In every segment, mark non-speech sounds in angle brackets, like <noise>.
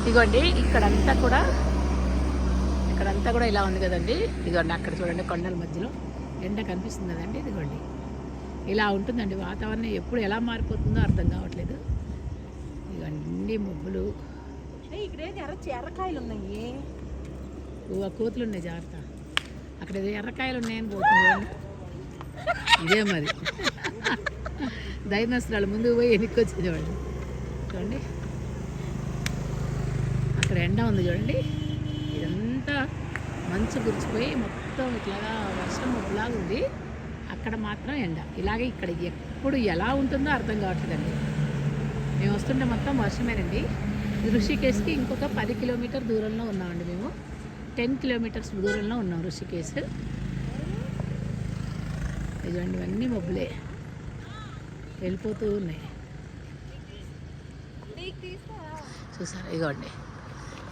ఇదిగోండి ఇక్కడంతా కూడా ఇక్కడంతా కూడా ఇలా ఉంది కదండి. ఇదిగోండి అక్కడ చూడండి కొండల మధ్యలో. ఎండ కనిపిస్తుంది కదండి ఇదిగోండి. ఇలా ఉంటుందండి వాతావరణం. ఎప్పుడు ఎలా మారిపోతుందో అర్థం కావట్లేదు. ఇవన్నీ మబ్బులు ఇక్కడ ఎర్ర ఎర్రకాయలు ఉన్నాయి. ఓ కోతులు ఉన్నాయి జాగ్రత్త. అక్కడ ఏదో ఎర్రకాయలు ఉన్నాయని పోతుంది. ఇదే మరి. <laughs> ధైర్యస్తురాలు ముందుకు పోయి వెనక్కి వచ్చేది వాళ్ళు చూడండి. అక్కడ ఎండ ఉంది చూడండి. ఇదంతా మంచు గురిచిపోయి మొత్తం ఇట్లాగా వర్షం మబ్బులాగా ఉంది. అక్కడ మాత్రం ఎండ. ఇలాగే ఇక్కడ ఎప్పుడు ఎలా ఉంటుందో అర్థం కావట్లేదండి. మేము వస్తుంటే మొత్తం వర్షమేనండి. ఋషికేశ్కి ఇంకొక పది కిలోమీటర్ దూరంలో ఉన్నామండి మేము. టెన్ కిలోమీటర్స్ దూరంలో ఉన్నాం ఋషికేశ్. ఇదిగోండి ఇవన్నీ మబ్బులే. వెళ్ళిపోతూ ఉన్నాయి. చూసారా? ఇదిగోండి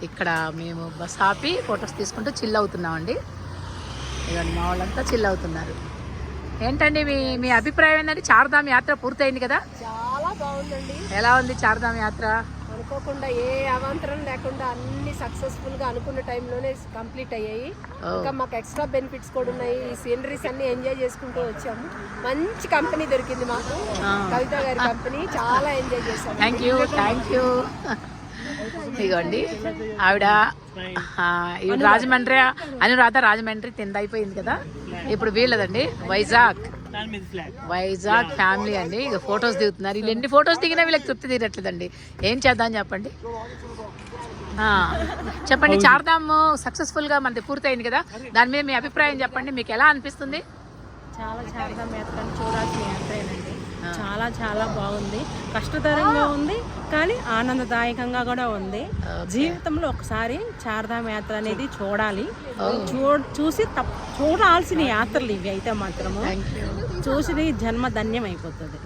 ఇక్కడ మేము బస్ ఆపి ఫొటోస్ తీసుకుంటూ చిల్ అవుతున్నామండి. ఇదిగోండి మా వాళ్ళంతా చిల్ అవుతున్నారు. ఏంటండి మీ మీ అభిప్రాయం ఏంటంటే చార్ధామ్ యాత్ర పూర్తయింది కదా? చాలా బాగుందండి. ఎలా ఉంది చార్ధామ్ యాత్ర? అనుకోకుండా ఏ అవాంతరం లేకుండా అన్ని సక్సెస్ఫుల్గా అనుకున్న టైంలోనే కంప్లీట్ అయ్యాయి. ఇంకా మాకు ఎక్స్ట్రా బెనిఫిట్స్ కూడా ఉన్నాయి. ఈ సీనరీస్ అన్ని ఎంజాయ్ చేసుకుంటూ వచ్చాము. మంచి కంపెనీ దొరికింది మాకు. కవిత గారి కంపెనీ. చాలా ఎంజాయ్ చేశాము. థ్యాంక్ యూ థ్యాంక్ యూ ఇదిగోండి ఆవిడ ఈవిడ రాజమండ్రి అనురాధ రాజమండ్రి తింద అయిపోయింది కదా. ఇప్పుడు వీళ్ళదండి వైజాగ్. వైజాగ్ ఫ్యామిలీ అండి. ఇక ఫొటోస్ దిగుతున్నారు. వీళ్ళు ఎన్ని ఫొటోస్ దిగినా వీళ్ళకి తృప్తి తీరట్లేదండి. ఏం చేద్దాం చెప్పండి? చెప్పండి చార్ధామ్ సక్సెస్ఫుల్గా మనది పూర్తయింది కదా. దాని మీద మీ అభిప్రాయం చెప్పండి. మీకు ఎలా అనిపిస్తుంది? చాలా చార్ధామ్ చూడాల్సిన చాలా చాలా బాగుంది. కష్టతరంగా ఉంది కానీ ఆనందదాయకంగా కూడా ఉంది. జీవితంలో ఒకసారి చార్ధామ్ యాత్ర అనేది చూడాలి. చూ చూసి తప్ప చూడాల్సిన యాత్రలు ఇవి అయితే మాత్రము. చూసి జన్మ ధన్యం అయిపోతుంది